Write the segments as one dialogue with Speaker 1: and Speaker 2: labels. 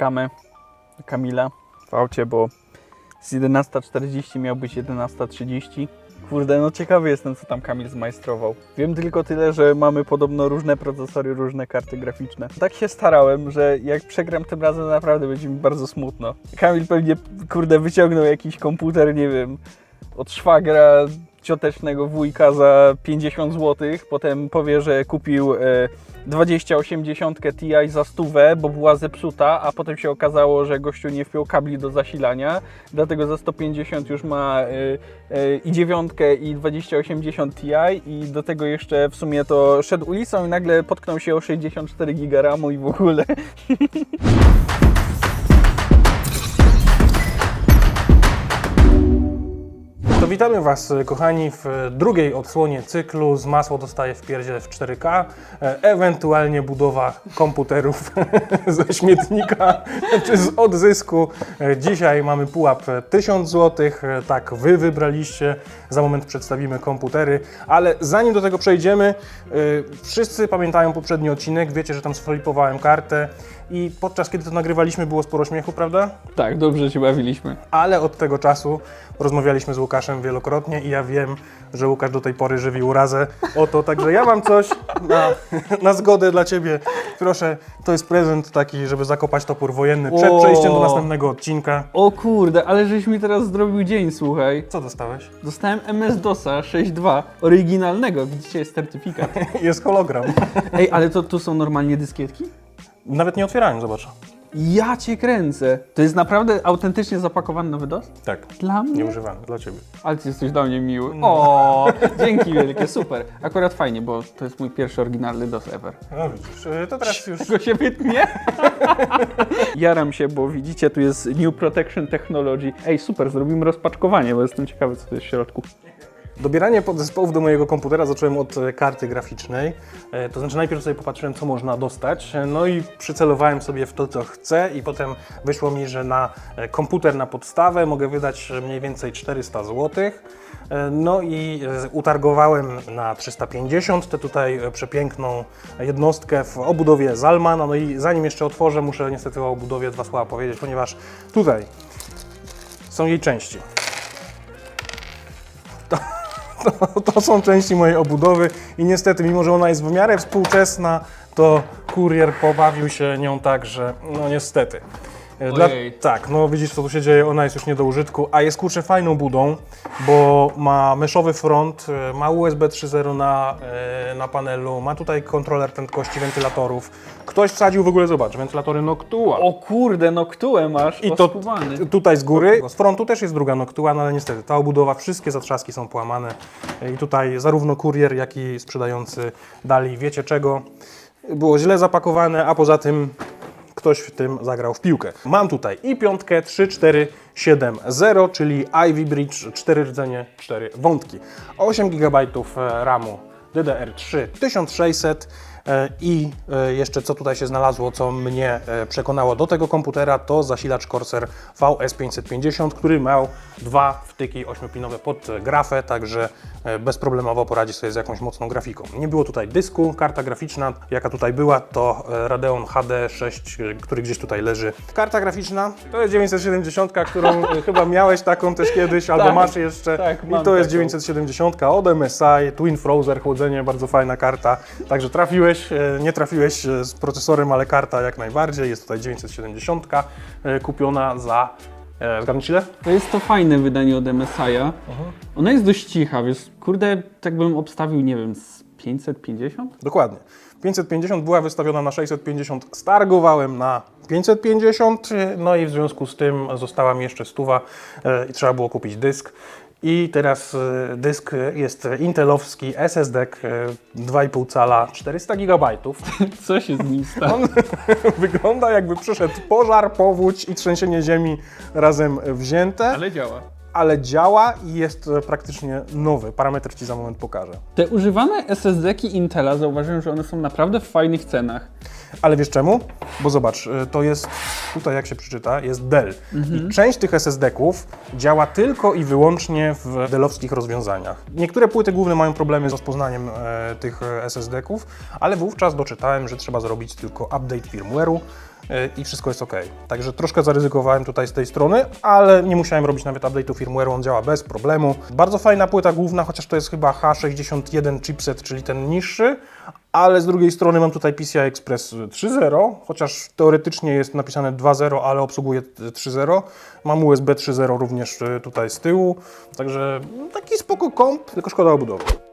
Speaker 1: czekamy Kamila w aucie, bo z 11.40 miał być 11.30. Kurde, no ciekawy jestem, co tam Kamil zmajstrował. Wiem tylko tyle, że mamy podobno różne procesory, różne karty graficzne. Tak się starałem, że jak przegram tym razem, naprawdę będzie mi bardzo smutno. Kamil pewnie, kurde, wyciągnął jakiś komputer, nie wiem, od szwagra ciotecznego wujka za 50 zł, potem powie, że kupił e, 2080 Ti za stówę, bo była zepsuta, a potem się okazało, że gościu nie wpiął kabli do zasilania, dlatego za 150 już ma e, e, i 9 i 2080 Ti i. Do tego jeszcze w sumie to szedł ulicą i nagle potknął się o 64 giga RAMu i w ogóle.
Speaker 2: witamy Was, kochani, w drugiej odsłonie cyklu z masło dostaje w pierdziel w 4K, e, ewentualnie budowa komputerów ze śmietnika czy z odzysku. E, Dzisiaj mamy pułap 1000 zł, e, tak Wy wybraliście, za moment przedstawimy komputery, ale zanim do tego przejdziemy, e, wszyscy pamiętają poprzedni odcinek, wiecie, że tam sflipowałem kartę i podczas kiedy to nagrywaliśmy było sporo śmiechu, prawda?
Speaker 1: Tak, dobrze się bawiliśmy.
Speaker 2: ale od tego czasu rozmawialiśmy z Łukaszem wielokrotnie i ja wiem, że Łukasz do tej pory żywi urazę o to, także ja mam coś na, na zgodę dla Ciebie. Proszę, to jest prezent taki, żeby zakopać topór wojenny przed
Speaker 1: O.
Speaker 2: przejściem do następnego odcinka.
Speaker 1: O kurde, ale żeś mi teraz zrobił dzień, słuchaj.
Speaker 2: Co dostałeś?
Speaker 1: Dostałem MS-DOSa 6.2, oryginalnego, widzicie, jest certyfikat.
Speaker 2: Jest hologram.
Speaker 1: Ej, ale to tu są normalnie dyskietki?
Speaker 2: Nawet nie otwierałem, zobacz.
Speaker 1: Ja cię kręcę. To jest naprawdę autentycznie zapakowany nowy DOS?
Speaker 2: Tak,
Speaker 1: Dla mnie?
Speaker 2: nieużywany, dla Ciebie.
Speaker 1: Ale ty jesteś dla mnie miły. O, dzięki wielkie, super. Akurat fajnie, bo to jest mój pierwszy oryginalny DOS ever.
Speaker 2: No widzisz, y, to teraz już...
Speaker 1: Tego się wytnie? Jaram się, bo widzicie, tu jest New Protection Technology. Ej, super, zrobimy rozpaczkowanie, bo jestem ciekawy, co tu jest w środku.
Speaker 2: Dobieranie podzespołów do mojego komputera zacząłem od e, karty graficznej. E, To znaczy najpierw sobie popatrzyłem, co można dostać, e, no i przycelowałem sobie w to, co chcę i potem wyszło mi, że na komputer na podstawę mogę wydać mniej więcej 400 zł. No i utargowałem na 350 tę tutaj przepiękną jednostkę w obudowie Zalmana. No i zanim jeszcze otworzę, muszę niestety o obudowie dwa słowa powiedzieć, ponieważ tutaj są jej części. To, to są części mojej obudowy i niestety, mimo że ona jest w miarę współczesna, to kurier pobawił się nią tak, że no niestety. Dla,
Speaker 1: Ojej.
Speaker 2: tak, no widzisz co tu się dzieje, ona jest już nie do użytku, a jest kurczę fajną budą, bo ma meszowy front, e, ma USB 3.0 na, e, na panelu, ma tutaj kontroler prędkości wentylatorów. Ktoś wsadził w ogóle, zobacz, wentylatory Noctua.
Speaker 1: O kurde, no ktułę masz,
Speaker 2: I to
Speaker 1: oskubany.
Speaker 2: tutaj z góry. Z frontu też jest druga noktua, no ale niestety ta obudowa, wszystkie zatrzaski są połamane. I tutaj zarówno kurier, jak i sprzedający dali wiecie czego. Było źle zapakowane, a poza tym ktoś w tym zagrał w piłkę. Mam tutaj i piątkę 3470, czyli Ivy Bridge, 4 rdzenie, 4 wątki. 8 GB RAMu DDR3 1600 e, i e, jeszcze co tutaj się znalazło, co mnie e, przekonało do tego komputera, to zasilacz Corsair VS550, który miał dwa wtyki 8-pinowe pod grafę, także e, bezproblemowo poradzi sobie z jakąś mocną grafiką. Nie było tutaj dysku, karta graficzna, jaka tutaj była, to e, Radeon HD6, e, który gdzieś tutaj leży. Karta graficzna to jest 970, którą e, chyba miałeś taką też kiedyś, albo
Speaker 1: Tak,
Speaker 2: masz jeszcze.
Speaker 1: tak,
Speaker 2: I to jest
Speaker 1: taką.
Speaker 2: 970 od MSI, Twin Frozer, chłodzenie, bardzo fajna karta. Także trafiłeś, e, nie trafiłeś e, z procesorem, ale karta jak najbardziej. Jest tutaj 970 e, kupiona za, e, zgadnij ile?
Speaker 1: To jest to fajne wydanie od MSI'a. Ona jest dość cicha, więc kurde, tak bym obstawił, nie wiem, z 550?
Speaker 2: Dokładnie. 550 była wystawiona na 650, stargowałem na 550, e, no i w związku z tym została mi jeszcze stuwa i trzeba było kupić dysk. I teraz e, dysk jest intelowski SSD e, 2,5 cala 400 GB.
Speaker 1: Co się z nim stało?
Speaker 2: On wygląda jakby przyszedł pożar, powódź i trzęsienie ziemi razem wzięte, ale,
Speaker 1: Ale działa.
Speaker 2: i jest e, praktycznie nowy. Parametry Ci za moment pokażę.
Speaker 1: Te używane SSD-ki Intela zauważyłem, że one są naprawdę w fajnych cenach.
Speaker 2: Ale wiesz czemu? Bo zobacz, y, to jest, tutaj jak się przeczyta, jest Dell. I część tych SSD-ków działa tylko i wyłącznie w Dellowskich rozwiązaniach. Niektóre płyty główne mają problemy z rozpoznaniem e, tych e, SSD-ków, ale wówczas doczytałem, że trzeba zrobić tylko update firmware'u e, i wszystko jest ok. Także troszkę zaryzykowałem tutaj z tej strony, ale nie musiałem robić nawet update'u firmware'u, on działa bez problemu. Bardzo fajna płyta główna, chociaż to jest chyba H61 chipset, czyli ten niższy, ale z drugiej strony mam tutaj PCI Express 3.0, chociaż teoretycznie jest napisane 2.0, ale obsługuje 3.0. Mam USB 3.0 również e, tutaj z tyłu, także taki spoko komp, tylko szkoda obudowy.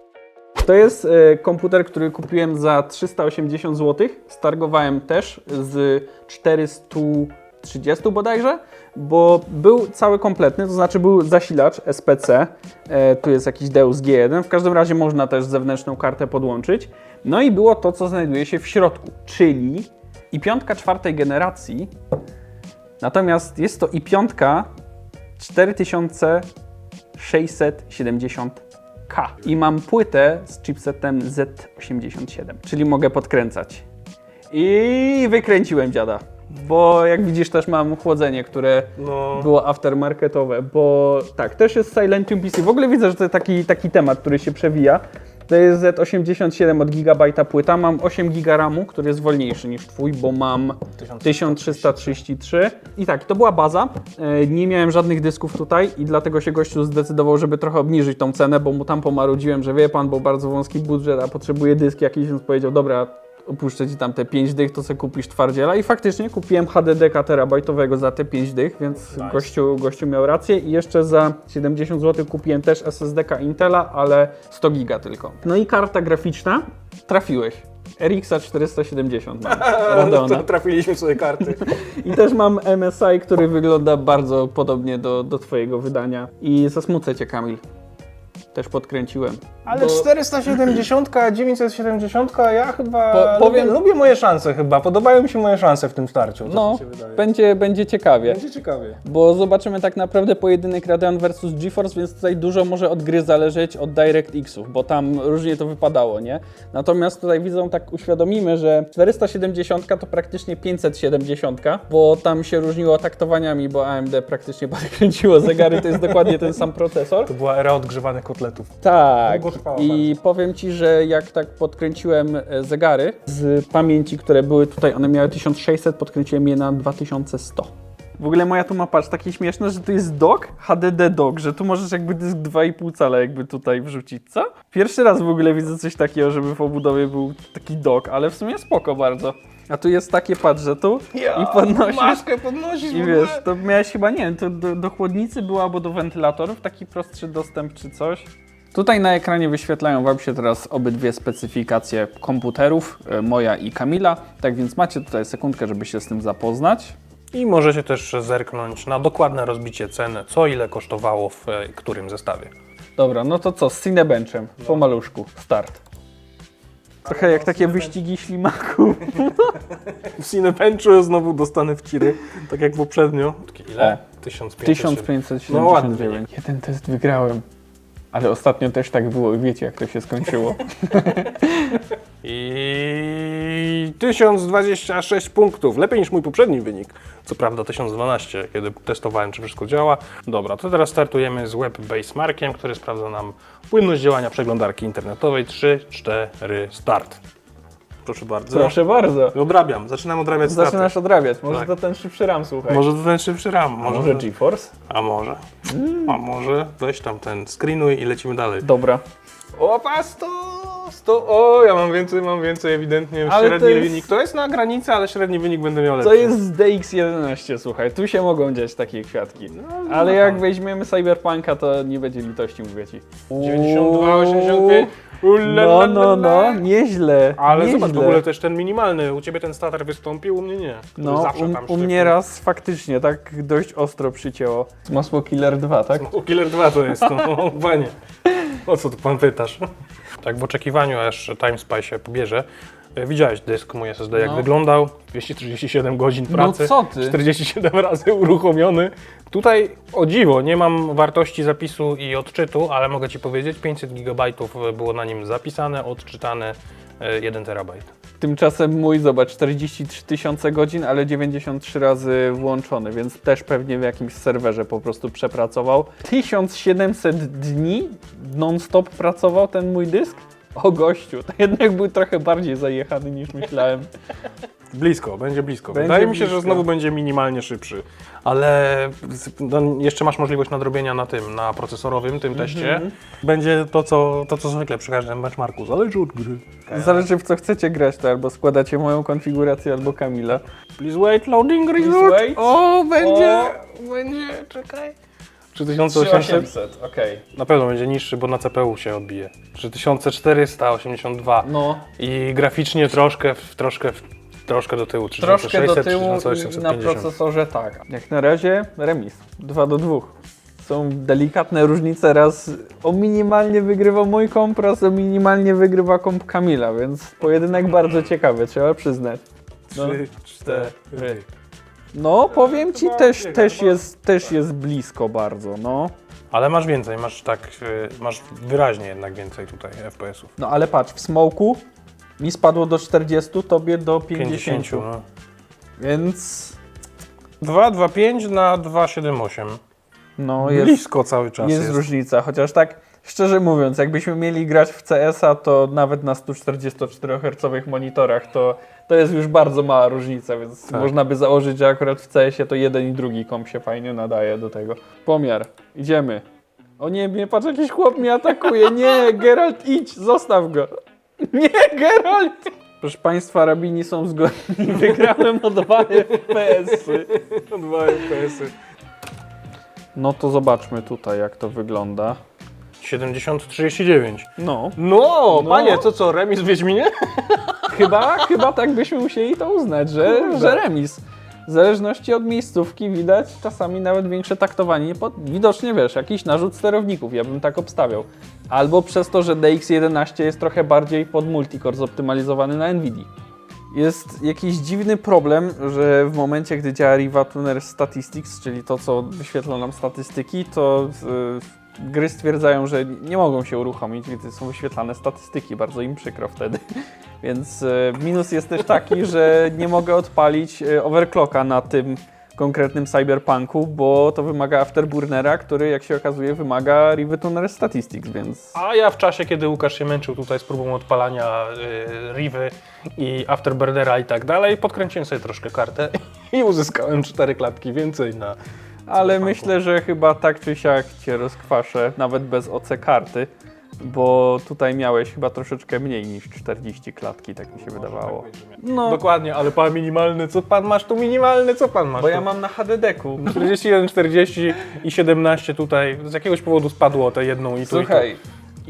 Speaker 1: To jest e, komputer, który kupiłem za 380 zł. Stargowałem też z 430 bodajże, bo był cały kompletny, to znaczy był zasilacz SPC, e, tu jest jakiś Deus G1, w każdym razie można też zewnętrzną kartę podłączyć. No i było to, co znajduje się w środku, czyli i piątka czwartej generacji, natomiast jest to i piątka 4670K. I mam płytę z chipsetem Z87, czyli mogę podkręcać. I wykręciłem dziada. Bo jak widzisz też mam chłodzenie, które
Speaker 2: No.
Speaker 1: było aftermarketowe, bo tak, też jest Silentium PC. W ogóle widzę, że to taki, taki temat, który się przewija. To jest Z87 od gigabajta płyta. Mam 8 giga RAMu, który jest wolniejszy niż twój, bo mam 1333. I tak, to była baza. E, Nie miałem żadnych dysków tutaj i dlatego się gościu zdecydował, żeby trochę obniżyć tą cenę, bo mu tam pomarudziłem, że wie pan, bo bardzo wąski budżet, a potrzebuje dyski jakiś, więc powiedział, dobra, opuszczę ci tam te 5 dych, to sobie kupisz twardziela. I faktycznie kupiłem HDD terabajtowego za te 5 dych, więc gościu, gościu miał rację. I jeszcze za 70 zł kupiłem też SSD Intela, ale 100 giga tylko. No i karta graficzna, trafiłeś. RX 470 mam, Radeona.
Speaker 2: To trafiliśmy sobie karty.
Speaker 1: I też mam MSI, który wygląda bardzo podobnie do, do Twojego wydania. I zasmucę Cię, Kamil. Też podkręciłem.
Speaker 2: Ale
Speaker 1: Bo-
Speaker 2: 470, 970, ja chyba
Speaker 1: Po- powiem-
Speaker 2: lubię, lubię moje szanse chyba. Podobają mi się moje szanse w tym starciu.
Speaker 1: No, będzie, będzie ciekawie.
Speaker 2: Będzie ciekawie.
Speaker 1: Bo zobaczymy tak naprawdę pojedynek Radeon versus GeForce, więc tutaj dużo może od gry zależeć od DirectXów, bo tam różnie to wypadało, nie? Natomiast tutaj widzą, tak uświadomimy, że 470 to praktycznie 570, bo tam się różniło taktowaniami, bo AMD praktycznie podkręciło zegary, to jest dokładnie ten sam procesor.
Speaker 2: To była era odgrzewanych kotletów.
Speaker 1: Tak.
Speaker 2: Długo trwało
Speaker 1: I powiem Ci, że jak tak podkręciłem e, zegary z pamięci, które były tutaj, one miały 1600, podkręciłem je na 2100. W ogóle moja tu ma patrz, takie śmieszne, że tu jest dock, HDD dock, że tu możesz jakby dysk 2,5 cala jakby tutaj wrzucić, co? Pierwszy raz w ogóle widzę coś takiego, żeby w obudowie był taki dock, ale w sumie spoko bardzo. A tu jest takie, patrz, że tu i podnosisz.
Speaker 2: Maskę podnosisz
Speaker 1: I wiesz, to miałeś chyba, nie wiem, to do, do chłodnicy było albo do wentylatorów taki prostszy dostęp czy coś. Tutaj na ekranie wyświetlają Wam się teraz obydwie specyfikacje komputerów, e, moja i Kamila. Tak więc macie tutaj sekundkę, żeby się z tym zapoznać.
Speaker 2: I możecie też zerknąć na dokładne rozbicie ceny, co ile kosztowało w e, którym zestawie.
Speaker 1: Dobra, no to co, z Cinebenchem, po maluszku, start. Trochę jak takie wyścigi ślimaków.
Speaker 2: W Cinebenchu znowu dostanę w ciry, tak jak poprzednio. Ile? 1500.
Speaker 1: 1579.
Speaker 2: No ładnie.
Speaker 1: Jeden test wygrałem. Ale ostatnio też tak było i wiecie jak to się skończyło.
Speaker 2: I 1026 punktów, lepiej niż mój poprzedni wynik. Co prawda 1012, kiedy testowałem, czy wszystko działa. Dobra, to teraz startujemy z Web Basemarkiem, który sprawdza nam płynność działania przeglądarki internetowej. 3, 4, start. Proszę bardzo.
Speaker 1: Proszę bardzo.
Speaker 2: Odrabiam, zaczynam odrabiać straty.
Speaker 1: Zaczynasz odrabiać. Może
Speaker 2: Tak.
Speaker 1: to ten szybszy RAM, słuchaj.
Speaker 2: Może to ten szybszy RAM,
Speaker 1: A
Speaker 2: może,
Speaker 1: może GeForce?
Speaker 2: a może, a może, weź tam ten screenuj i lecimy dalej.
Speaker 1: Dobra.
Speaker 2: Opa, 100, 100, o, ja mam więcej, mam więcej, ewidentnie
Speaker 1: Ale
Speaker 2: średni
Speaker 1: to jest-
Speaker 2: wynik. To jest na granicy, ale średni wynik będę miał lepszy.
Speaker 1: To jest z DX11, słuchaj. Tu się mogą dziać takie kwiatki. Ale jak weźmiemy Cyberpunka, to nie będzie litości, mówię ci.
Speaker 2: 92, 85.
Speaker 1: No, no, no, nieźle.
Speaker 2: Ale
Speaker 1: nieźle.
Speaker 2: zobacz, w ogóle też ten minimalny, u Ciebie ten statar wystąpił, u mnie nie.
Speaker 1: No,
Speaker 2: Zawsze
Speaker 1: u,
Speaker 2: tam
Speaker 1: u mnie raz faktycznie tak dość ostro przycięło. Masło Killer 2, tak?
Speaker 2: U Killer 2 to jest, no, panie. O co tu pan pytasz? Tak w oczekiwaniu, aż TimeSpy się pobierze. E, Widziałeś dysk mój SSD, jak
Speaker 1: No.
Speaker 2: wyglądał. 237 godzin pracy.
Speaker 1: No co ty?
Speaker 2: 47 razy uruchomiony. Tutaj o dziwo, nie mam wartości zapisu i odczytu, ale mogę Ci powiedzieć, 500 GB było na nim zapisane, odczytane e, 1 terabajt.
Speaker 1: Tymczasem mój, zobacz, 43 tysiące godzin, ale 93 razy włączony, więc też pewnie w jakimś serwerze po prostu przepracował. 1700 dni non-stop pracował ten mój dysk? O gościu, to jednak był trochę bardziej zajechany niż myślałem.
Speaker 2: Blisko, będzie blisko.
Speaker 1: Będzie
Speaker 2: Wydaje mi się,
Speaker 1: blisko.
Speaker 2: że znowu będzie minimalnie szybszy, ale no, jeszcze masz możliwość nadrobienia na tym, na procesorowym, tym teście. Będzie to co, to, co zwykle przy każdym benchmarku. Zależy od gry.
Speaker 1: Zależy w co chcecie grać, to albo składacie moją konfigurację, albo Kamila.
Speaker 2: Please wait, loading
Speaker 1: Please
Speaker 2: result.
Speaker 1: wait.
Speaker 2: O, będzie,
Speaker 1: O.
Speaker 2: będzie, czekaj. 3800
Speaker 1: okej.
Speaker 2: na pewno będzie niższy, bo na CPU się odbije. 3482
Speaker 1: No,
Speaker 2: i graficznie troszkę, w- troszkę, w- troszkę do tyłu.
Speaker 1: troszkę do
Speaker 2: 3600,
Speaker 1: tyłu i na
Speaker 2: 3850.
Speaker 1: procesorze tak. Jak na razie remis. 2 do 2. Są delikatne różnice, raz o minimalnie wygrywa mój komp, raz o minimalnie wygrywa komp Kamila, więc pojedynek bardzo ciekawy, trzeba przyznać. No.
Speaker 2: Trzy, cztery.
Speaker 1: No, powiem ci, też, też, jest, też jest blisko bardzo, no.
Speaker 2: Ale masz więcej, masz tak, y, masz wyraźnie jednak więcej tutaj FPS-ów.
Speaker 1: No ale patrz, w smoku mi spadło do 40, tobie do 50.
Speaker 2: 50. No.
Speaker 1: Więc
Speaker 2: 225 na 278.
Speaker 1: no jest,
Speaker 2: Blisko cały czas
Speaker 1: jest,
Speaker 2: jest.
Speaker 1: różnica, chociaż tak szczerze mówiąc, jakbyśmy mieli grać w CS-a, to nawet na 144 Hz monitorach to, to jest już bardzo mała różnica, więc
Speaker 2: Tak.
Speaker 1: można by założyć, że akurat w CS-ie to jeden i drugi komp się fajnie nadaje do tego. Pomiar, idziemy. O nie, nie patrz, jakiś chłop mnie atakuje. Nie, Geralt, idź, zostaw go. Nie, Geralt! Proszę Państwa, rabini są zgodni. Wygrałem o 2 FPS-y.
Speaker 2: 2 FPS-y.
Speaker 1: No to zobaczmy tutaj, jak to wygląda.
Speaker 2: 70-39.
Speaker 1: No,
Speaker 2: No,
Speaker 1: No.
Speaker 2: panie, co co, remis w Wiedźminie?
Speaker 1: chyba, chyba tak byśmy musieli to uznać, że,
Speaker 2: Kurde.
Speaker 1: że remis. W zależności od miejscówki widać czasami nawet większe taktowanie. Po- Widocznie wiesz, jakiś narzut sterowników, ja bym tak obstawiał. Albo przez to, że DX11 jest trochę bardziej pod multicore zoptymalizowany na NVIDIA. Jest jakiś dziwny problem, że w momencie, gdy działa Riva Tuner Statistics, czyli to, co wyświetla nam statystyki, to y, gry stwierdzają, że nie mogą się uruchomić, gdy są wyświetlane statystyki. Bardzo im przykro wtedy. Więc y, minus jest też taki, że nie mogę odpalić y, overclocka na tym konkretnym cyberpunku, bo to wymaga afterburnera, który jak się okazuje wymaga Riva Tuner Statistics, więc...
Speaker 2: A ja w czasie, kiedy Łukasz się męczył tutaj z próbą odpalania y, Rivy i Afterburnera i tak dalej, podkręciłem sobie troszkę kartę i uzyskałem cztery klatki więcej na...
Speaker 1: Ale myślę, że chyba tak czy siak cię rozkwaszę, nawet bez OC karty, bo tutaj miałeś chyba troszeczkę mniej niż 40 klatki, tak mi się wydawało. No,
Speaker 2: Dokładnie, ale pan minimalny, co pan masz tu minimalny, co pan masz
Speaker 1: bo
Speaker 2: tu?
Speaker 1: ja mam na HDD-ku.
Speaker 2: 41, 40 i 17 tutaj, z jakiegoś powodu spadło te jedną i tu
Speaker 1: Słuchaj, i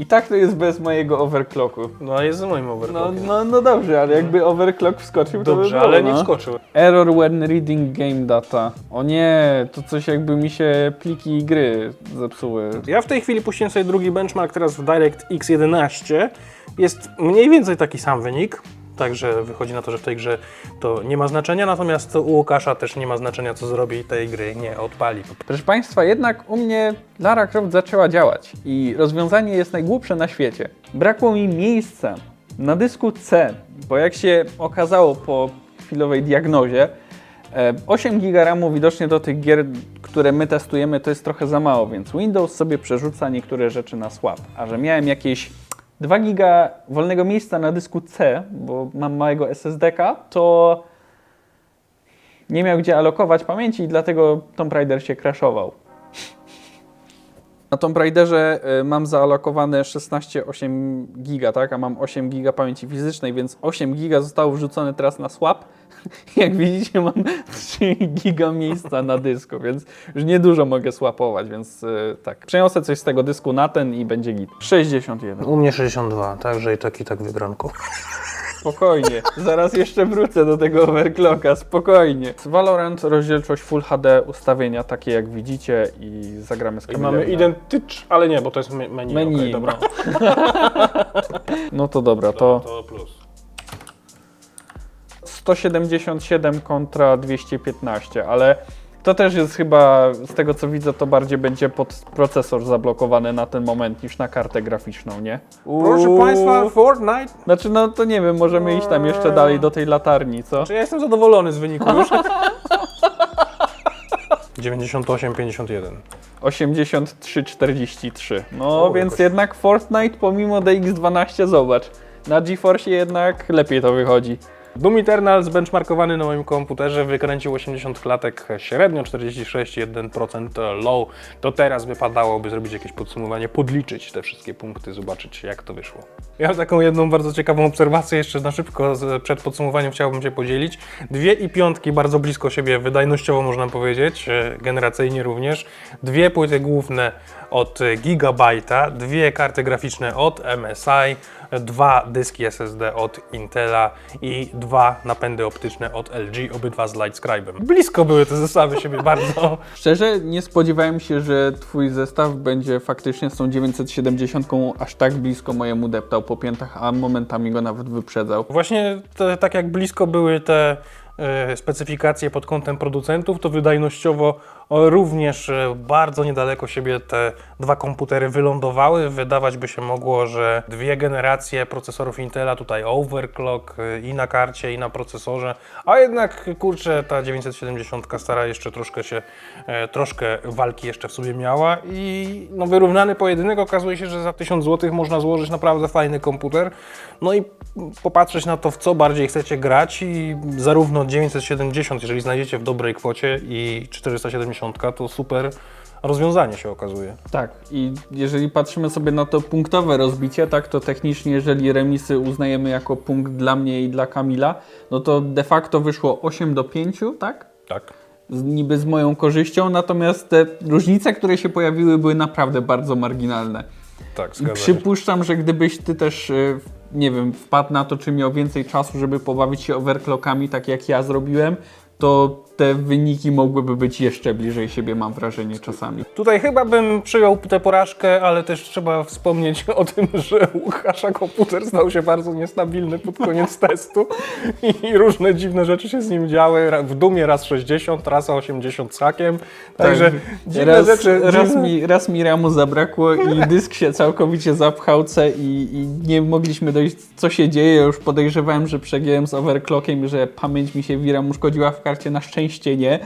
Speaker 1: tak to jest bez mojego overclocku.
Speaker 2: i. No a jest z moim
Speaker 1: No,
Speaker 2: overclockiem.
Speaker 1: no, no dobrze, ale jakby overclock wskoczył, to by
Speaker 2: Dobrze,
Speaker 1: było,
Speaker 2: ale nie
Speaker 1: no.
Speaker 2: wskoczył.
Speaker 1: Error when reading game data. O nie, to coś jakby mi się pliki gry zepsuły.
Speaker 2: Ja w tej chwili puściłem sobie drugi benchmark teraz w DirectX 11. Jest mniej więcej taki sam wynik. Także wychodzi na to, że w tej grze to nie ma znaczenia, natomiast u Łukasza też nie ma znaczenia, co zrobi tej gry nie odpali.
Speaker 1: Proszę Państwa, jednak u mnie Lara Croft zaczęła działać i rozwiązanie jest najgłupsze na świecie. Brakło mi miejsca na dysku C, bo jak się okazało po chwilowej diagnozie, e, 8 GB RAMu widocznie do tych gier, które my testujemy, to jest trochę za mało, więc Windows sobie przerzuca niektóre rzeczy na swap. A że miałem jakieś 2 GB wolnego miejsca na dysku C, bo mam małego SSD-ka, to nie miał gdzie alokować pamięci i dlatego Tomb Raider się crashował. Na Tomb Raiderze y, mam zaalokowane 16,8 giga, tak? A mam 8 giga pamięci fizycznej, więc 8 giga zostało wrzucone teraz na swap. Jak widzicie, mam 3 giga miejsca na dysku, więc już niedużo mogę swapować, więc y, tak. Przeniosę coś z tego dysku na ten i będzie git. 61.
Speaker 2: U mnie 62, także i tak i tak wybranko.
Speaker 1: Spokojnie, zaraz jeszcze wrócę do tego overclocka, spokojnie. Valorant, rozdzielczość Full HD, ustawienia takie jak widzicie i zagramy z
Speaker 2: I
Speaker 1: Kamilem.
Speaker 2: mamy identycz, ale nie, bo to jest me- menu.
Speaker 1: Menu,
Speaker 2: Okej, dobra.
Speaker 1: No to dobra, to
Speaker 2: to plus.
Speaker 1: 177 kontra 215, ale to też jest chyba, z tego co widzę, to bardziej będzie pod procesor zablokowany na ten moment niż na kartę graficzną, nie?
Speaker 2: Proszę. Państwa, Fortnite.
Speaker 1: Znaczy, no to nie wiem, możemy iść tam jeszcze dalej do tej latarni, co?
Speaker 2: Czy ja jestem zadowolony z wyniku już? 98-51.
Speaker 1: 83-43. No
Speaker 2: O,
Speaker 1: więc
Speaker 2: jakoś-
Speaker 1: jednak Fortnite pomimo DX12 zobacz. Na GeForce jednak lepiej to wychodzi.
Speaker 2: Doom Eternal zbenchmarkowany na moim komputerze wykręcił 80 klatek średnio, 46,1% low. To teraz wypadałoby zrobić jakieś podsumowanie, podliczyć te wszystkie punkty, zobaczyć jak to wyszło. Ja mam taką jedną bardzo ciekawą obserwację jeszcze na szybko przed podsumowaniem chciałbym się podzielić. Dwie i piątki bardzo blisko siebie, wydajnościowo można powiedzieć, e, generacyjnie również. Dwie płyty główne od Gigabyte'a, dwie karty graficzne od MSI, dwa dyski SSD od Intela i dwa napędy optyczne od LG, obydwa z Lightscribe'em. Blisko były te zestawy siebie bardzo.
Speaker 1: Szczerze, nie spodziewałem się, że twój zestaw będzie faktycznie z tą 970 aż tak blisko mojemu deptał po piętach, a momentami go nawet wyprzedzał.
Speaker 2: Właśnie te, tak jak blisko były te e, specyfikacje pod kątem producentów, to wydajnościowo również e, bardzo niedaleko siebie te dwa komputery wylądowały. Wydawać by się mogło, że dwie generacje procesorów Intela, tutaj overclock e, i na karcie, i na procesorze, a jednak kurczę, ta 970 stara jeszcze troszkę się, e, troszkę walki jeszcze w sobie miała i no, wyrównany pojedynek okazuje się, że za 1000 zł można złożyć naprawdę fajny komputer. No i popatrzeć na to, w co bardziej chcecie grać i zarówno 970, jeżeli znajdziecie w dobrej kwocie i 470 to super rozwiązanie się okazuje.
Speaker 1: Tak, i jeżeli patrzymy sobie na to punktowe rozbicie, tak, to technicznie, jeżeli remisy uznajemy jako punkt dla mnie i dla Kamila, no to de facto wyszło 8 do 5, tak?
Speaker 2: Tak.
Speaker 1: Z, niby z moją korzyścią, natomiast te różnice, które się pojawiły, były naprawdę bardzo marginalne.
Speaker 2: Tak,
Speaker 1: I
Speaker 2: zgadza się.
Speaker 1: przypuszczam, że gdybyś ty też, y, nie wiem, wpadł na to, czy miał więcej czasu, żeby pobawić się overclockami, tak jak ja zrobiłem, to te wyniki mogłyby być jeszcze bliżej siebie, mam wrażenie czasami.
Speaker 2: Tutaj chyba bym przyjął tę porażkę, ale też trzeba wspomnieć o tym, że Łukasza komputer stał się bardzo niestabilny pod koniec testu i różne dziwne rzeczy się z nim działy. W Dumie raz 60, raz 80 z hakiem. Także dziwne
Speaker 1: raz,
Speaker 2: rzeczy.
Speaker 1: raz,
Speaker 2: dziwne...
Speaker 1: mi, raz mi ramu zabrakło i dysk się całkowicie zapchał C i, i nie mogliśmy dojść, co się dzieje. Już podejrzewałem, że przegiąłem z overclockiem, że pamięć mi się VRAM uszkodziła w karcie. Na szczęście nie.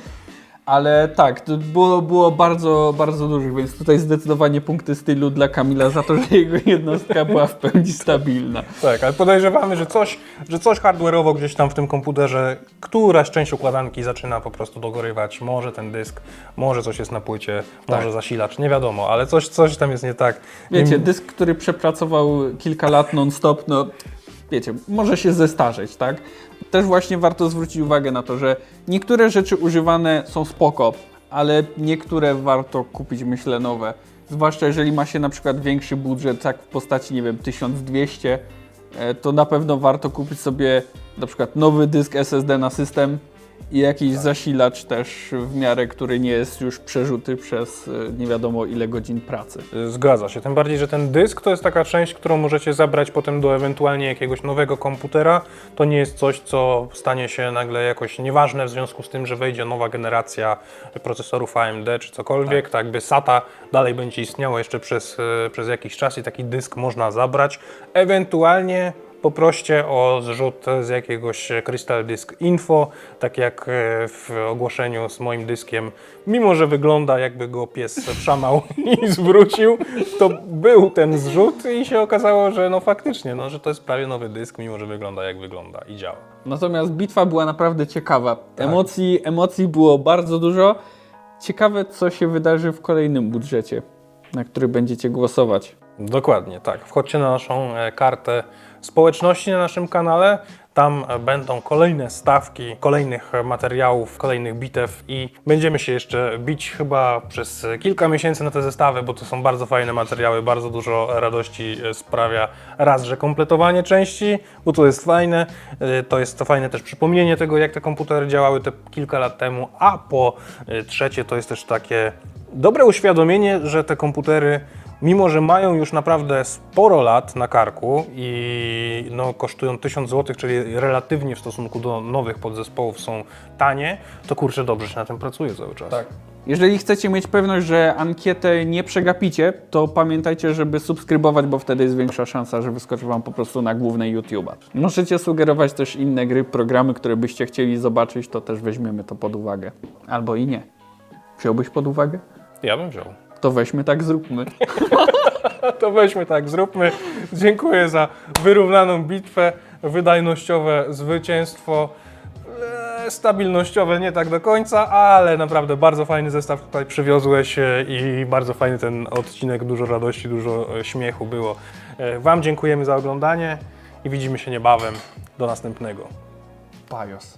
Speaker 1: Ale tak, to było, było bardzo, bardzo dużych, więc tutaj zdecydowanie punkty stylu dla Kamila za to, że jego jednostka była w pełni stabilna.
Speaker 2: Tak, ale podejrzewamy, że coś, że coś hardware'owo gdzieś tam w tym komputerze, któraś część układanki zaczyna po prostu dogorywać. Może ten dysk, może coś jest na płycie, może zasilacz, nie wiadomo, ale coś, coś tam jest nie tak.
Speaker 1: Wiecie, dysk, który przepracował kilka lat non-stop, no wiecie, może się zestarzeć, tak? Też właśnie warto zwrócić uwagę na to, że niektóre rzeczy używane są spoko, ale niektóre warto kupić, myślę, nowe. Zwłaszcza jeżeli ma się na przykład większy budżet, tak w postaci, nie wiem, 1200, e, to na pewno warto kupić sobie na przykład nowy dysk SSD na system i jakiś zasilacz też w miarę, który nie jest już przerzuty przez e, nie wiadomo ile godzin pracy.
Speaker 2: Zgadza się. Tym bardziej, że ten dysk to jest taka część, którą możecie zabrać potem do ewentualnie jakiegoś nowego komputera. To nie jest coś, co stanie się nagle jakoś nieważne w związku z tym, że wejdzie nowa generacja procesorów AMD czy cokolwiek. Tak, jakby SATA dalej będzie istniało jeszcze przez, e, przez jakiś czas i taki dysk można zabrać. Ewentualnie poproście o zrzut z jakiegoś Crystal Disk Info, tak jak e, w ogłoszeniu z moim dyskiem, mimo że wygląda jakby go pies wszamał i zwrócił, to był ten zrzut i się okazało, że no faktycznie, no, że to jest prawie nowy dysk, mimo że wygląda jak wygląda i działa.
Speaker 1: Natomiast bitwa była naprawdę ciekawa. Emocji, emocji było bardzo dużo. Ciekawe, co się wydarzy w kolejnym budżecie, na który będziecie głosować.
Speaker 2: Dokładnie, tak. Wchodźcie na naszą e, kartę społeczności na naszym kanale. Tam będą kolejne stawki, kolejnych materiałów, kolejnych bitew i będziemy się jeszcze bić chyba przez kilka miesięcy na te zestawy, bo to są bardzo fajne materiały, bardzo dużo radości sprawia raz, że kompletowanie części, bo to jest fajne, e, to jest to fajne też przypomnienie tego, jak te komputery działały te kilka lat temu, a po e, trzecie to jest też takie dobre uświadomienie, że te komputery mimo że mają już naprawdę sporo lat na karku i no, kosztują 1000 zł, czyli relatywnie w stosunku do nowych podzespołów są tanie, to kurczę dobrze się na tym pracuje cały czas.
Speaker 1: Tak. Jeżeli chcecie mieć pewność, że ankietę nie przegapicie, to pamiętajcie, żeby subskrybować, bo wtedy jest większa szansa, że wyskoczy Wam po prostu na głównej YouTube'a. Możecie sugerować też inne gry, programy, które byście chcieli zobaczyć, to też weźmiemy to pod uwagę. Albo i nie. Wziąłbyś pod uwagę?
Speaker 2: Ja bym wziął.
Speaker 1: To weźmy tak, zróbmy.
Speaker 2: To weźmy tak, zróbmy. Dziękuję za wyrównaną bitwę. wydajnościowe zwycięstwo. E, Stabilnościowe nie tak do końca, ale naprawdę bardzo fajny zestaw tutaj przywiozłeś e, i bardzo fajny ten odcinek, dużo radości, dużo e, śmiechu było. Wam dziękujemy za oglądanie i widzimy się niebawem. Do następnego.
Speaker 1: Pajos.